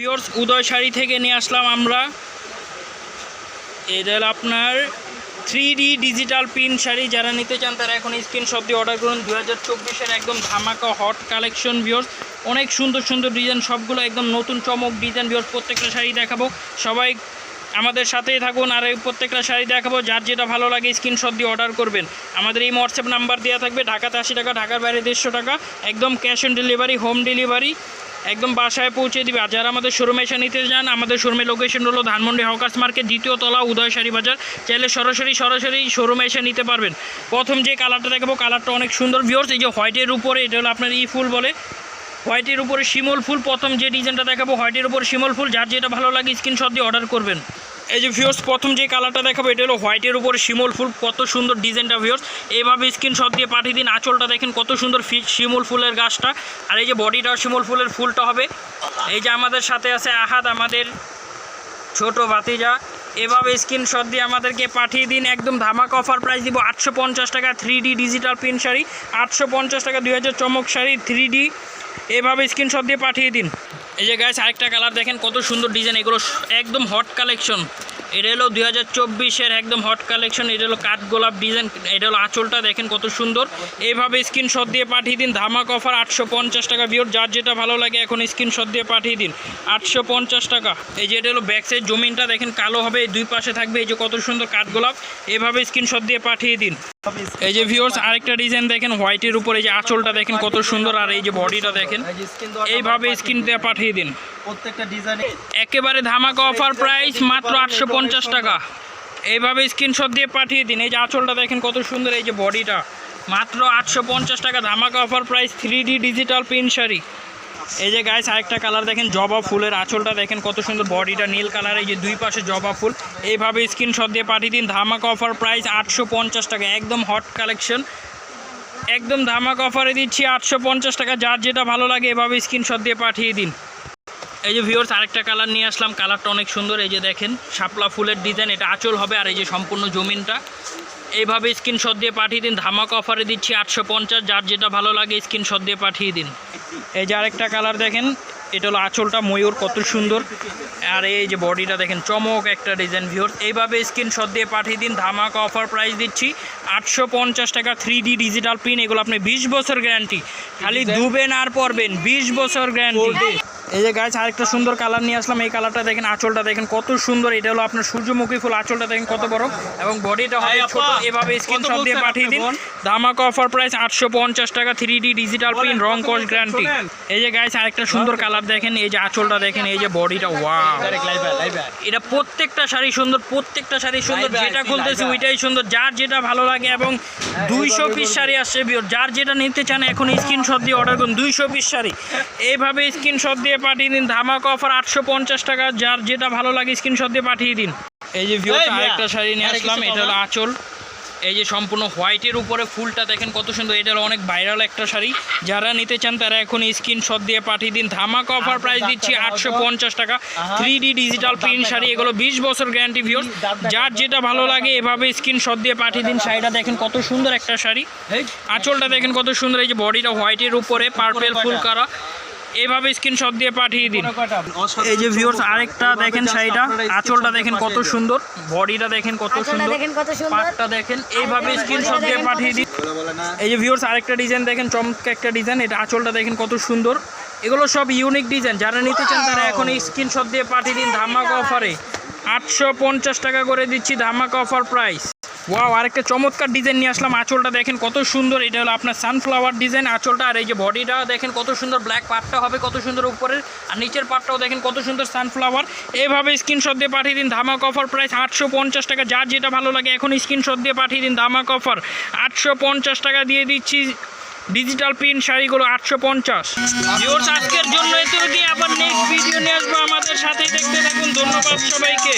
Pears উদয় শাড়ি থেকে নিয়ে আসলাম আমরা। এটা আপনার three D digital print sari. যারা নিতে চান, তারা এখন স্ক্রিনশট দিয়ে অর্ডার করুন। দু হাজার চব্বিশের একদম ধামাকা হট কালেকশন ভিওর্স অনেক সুন্দর সুন্দর ডিজাইন সবগুলো একদম নতুন চমক ডিজাইন ভিওর্স প্রত্যেকটা শাড়ি দেখাবো। সবাই আমাদের সাথেই থাকুন, আর এই প্রত্যেকটা শাড়ি দেখাবো। যার যেটা ভালো লাগে, স্ক্রিনশট দিয়ে অর্ডার করবেন। আমাদের এই হোয়াটসঅ্যাপ নাম্বার দেওয়া থাকবে, ঢাকাতে আশি টাকা, ঢাকার বাইরে দেড়শো টাকা। একদম cash on delivery home delivery একদম বাসায় পৌঁছে দিবে। আর যারা আমাদের শোরুমে এসে নিতে যান, আমাদের শোরুমের লোকেশন হলো ধানমন্ডি হকার্স মার্কেট, দ্বিতীয় তলা উদয় শাড়ি বাজার। চাইলে সরাসরি সরাসরি শোরুমে এসে নিতে পারবেন। প্রথম যে কালারটা দেখাবো কালারটা অনেক সুন্দর। ভিওর্স এই যে হোয়াইটের উপরে, এটা হলো আপনার ই ফুল বলে। হোয়াইটের উপরে শিমল ফুল। প্রথম যে ডিজাইনটা দেখাবো হোয়াইটের উপর শিমল ফুল। যার যেটা ভালো লাগে স্ক্রিনশট দিয়ে অর্ডার করবেন। এই যে ভিওর্স প্রথম যে কালারটা দেখাবো, এটা হলো হোয়াইটের উপরে শিমল ফুল, কত সুন্দর ডিজাইনটা ভিওর্স এইভাবে স্ক্রিনশট দিয়ে পাঠিয়ে দিন, আঁচলটা দেখেন কত সুন্দর ফি শিমুল ফুলের গাছটা। আর এই যে বডিটাও শিমল ফুলের ফুলটা হবে। এই যে আমাদের সাথে আছে আহাদ, আমাদের ছোট ভাতিজা। এভাবে স্ক্রিনশট দিয়ে আমাদেরকে পাঠিয়ে দিন, একদম ধামাকা অফার প্রাইস দিব। আটশো পঞ্চাশ টাকা থ্রি ডিজিটাল প্রিন্ট শাড়ি, আটশো পঞ্চাশ টাকা দুই হাজার চমক শাড়ি থ্রি এভাবে স্ক্রিনশট দিয়ে পাঠিয়ে দিন। এই যে গাছ আরেকটা কালার দেখেন কত সুন্দর ডিজাইন এগুলো একদম হট কালেকশন এটা হলো দুই হাজার চব্বিশের একদম হট কালেকশন এটা হলো কাঠ গোলাপ ডিজাইন এটা হলো আঁচলটা দেখেন কত সুন্দর। এইভাবে স্ক্রিনশট দিয়ে পাঠিয়ে দিন ধামাক অফার আটশো পঞ্চাশ টাকা। বিয়োর যার যেটা ভালো লাগে এখন স্ক্রিনশট দিয়ে পাঠিয়ে দিন আটশো পঞ্চাশ টাকা। এই যে এটা হলো ব্যাক সাইড জমিনটা দেখেন কালো হবে দুই পাশে থাকবে এই যে কত সুন্দর কাঠ গোলাপ এভাবে স্ক্রিনশট দিয়ে পাঠিয়ে দিন। এই যে ভিউয়ার্স আরেকটা ডিজাইন দেখেন হোয়াইটের উপরে এই যে আঁচলটা দেখেন কত সুন্দর আর এই যে বডিটা দেখেন এইভাবে স্ক্রিন দিয়ে পাঠিয়ে দিন। প্রত্যেকটা ডিজাইনে একেবারে ধামাকা অফার প্রাইস মাত্র আটশো পঞ্চাশ টাকা। এইভাবে স্ক্রিনশট দিয়ে পাঠিয়ে দিন। এই যে আঁচলটা দেখেন কত সুন্দর, এই যে বডিটা। মাত্র আটশো পঞ্চাশ টাকা। ধামাকা offer price three D digital print sari. এই যে গাইস আরেকটা কালার দেখেন, জবা ফুলের আঁচলটা দেখেন কত সুন্দর। বডিটা নীল কালার এই যে দুই পাশে জবা ফুল। এইভাবে স্ক্রিনশট দিয়ে পাঠিয়ে দিন। ধামাকা অফার প্রাইস আটশো পঞ্চাশ টাকা। একদম হট কালেকশন একদম ধামাকা অফারে দিচ্ছি আটশো পঞ্চাশ টাকা। যার যেটা ভালো লাগে, এভাবে স্ক্রিনশট দিয়ে পাঠিয়ে দিন। এই যে ভিউয়ার্স আরেকটা কালার নিয়ে আসলাম। কালারটা অনেক সুন্দর এই যে দেখেন শাপলা ফুলের ডিজাইন এটা আঁচল হবে আর এই যে সম্পূর্ণ জমিনটা। এইভাবে স্ক্রিনশট দিয়ে পাঠিয়ে দিন ধামাক অফারে দিচ্ছি আটশো পঞ্চাশ যার যেটা ভালো লাগে স্ক্রিনশট দিয়ে পাঠিয়ে দিন। এই যে আরেকটা কালার দেখেন এটা হলো আঁচলটা ময়ূর কত সুন্দর। আর এই যে বডিটা দেখেন চমক একটা ডিজাইন ভিউর এইভাবে স্ক্রিনশট দিয়ে পাঠিয়ে দিন ধামাকা অফার প্রাইস দিচ্ছি আটশো পঞ্চাশ টাকা থ্রি ডি ডিজিটাল পিন এগুলো আপনি বিশ বছর গ্যারান্টি খালি দুবেন আর পরবেন বিশ বছর গ্যারান্টি এই যে গাছ আরেকটা সুন্দর কালার নিয়ে আসলাম। এই কালারটা দেখেন আঁচলটা দেখেন কত সুন্দর। এটা হলো আপনার সূর্যমুখী ফুল আঁচলটা দেখেন কত বড়। এবং বডিটা এই ছোট। এভাবে স্ক্রিনশট দিয়ে পাঠিয়ে দিন? ধামাকা অফার প্রাইস আটশো পঞ্চাশ টাকা থ্রি ডি ডিজিটাল পিন রং কত কস গ্যারান্টি এই যে গাছ আরেকটা সুন্দর কালার দেখেন এই যে আঁচলটা দেখেন এই যে বডিটা ওয়াও এটা প্রত্যেকটা শাড়ি সুন্দর প্রত্যেকটা শাড়ি সুন্দর যেটা খুলতেছি ওইটাই সুন্দর। যার যেটা ভালো লাগে এবং দুইশো পিস শাড়ি আসছে যার যেটা নিতে চান এখন স্ক্রিনশট দিয়ে অর্ডার করুন দুইশো পিস শাড়ি। এইভাবে স্ক্রিনশট দিয়ে পাঠিয়ে দিন ধামাকা অফার আটশো পঞ্চাশ টাকা। যার যেটা ভালো লাগে স্ক্রিনশট দিয়ে পাঠিয়ে দিন। এই যে ভিউ আরেকটা শাড়ি নিয়ে আসলাম এটা হলো আঁচল। এই যে সম্পূর্ণ হোয়াইটের উপরে ফুলটা দেখেন কত সুন্দর এটা হলো অনেক ভাইরাল একটা শাড়ি। যারা নিতে চান তারা এখন স্ক্রিনশট দিয়ে পাঠিয়ে দিন। ধামাকা অফার প্রাইস দিচ্ছি আটশো পঞ্চাশ টাকা। Three D digital print sari এগুলো বিশ বছর গ্যারান্টি ভিউর যার যেটা ভালো লাগে এভাবে স্ক্রিনশট দিয়ে পাঠিয়ে দিন। শাড়িটা দেখেন কত সুন্দর একটা শাড়ি। আঁচলটা দেখেন কত সুন্দর এই যে বডিটা হোয়াইটের উপরে পার্পেল ফুল কারা এভাবে স্ক্রিনশট দিয়ে পাঠিয়ে দিন। এই যে ভিউয়ার্স আরেকটা দেখেন শাড়িটা। আঁচলটা দেখেন কত সুন্দর। বডিটা দেখেন কত সুন্দর। দেখেন পাটটা দেখেন এইভাবে স্ক্রিনশট দিয়ে পাঠিয়ে দিন। এই যে ভিউয়ার্স আরেকটা ডিজাইন দেখেন চমৎকার একটা ডিজাইন এটা আঁচলটা দেখেন কত সুন্দর। এগুলো সব ইউনিক ডিজাইন যারা নিতে চান তারা এখন স্ক্রিনশট দিয়ে পাঠিয়ে দিন ধামাকা অফারে আটশো পঞ্চাশ টাকা করে দিচ্ছি ধামাকা অফার প্রাইস ওয়াও আরেকটা চমৎকার ডিজাইন নিয়ে আসলাম। আঁচলটা দেখেন কত সুন্দর। এটা হলো আপনার সানফ্লাওয়ার ডিজাইন আঁচলটা। আর এই যে বডিটা দেখেন কত সুন্দর ব্ল্যাক পার্টটা হবে, কত সুন্দর উপরের। আর নিচের পার্টটাও দেখেন কত সুন্দর সানফ্লাওয়ার এইভাবে স্ক্রিনশট দিয়ে পাঠিয়ে দিন ধামাক অফার প্রাইস আটশো পঞ্চাশ টাকা। যার যেটা ভালো লাগে এখন স্ক্রিনশট দিয়ে পাঠিয়ে দিন ধামাক অফার আটশো পঞ্চাশ টাকা দিয়ে দিচ্ছি ডিজিটাল প্রিন্ট শাড়িগুলো আটশো পঞ্চাশ। আজকের জন্য এত আবার নেক্সট ভিডিও নিয়ে আসব আমাদের সাথেই। দেখতে থাকুন। ধন্যবাদ সবাইকে।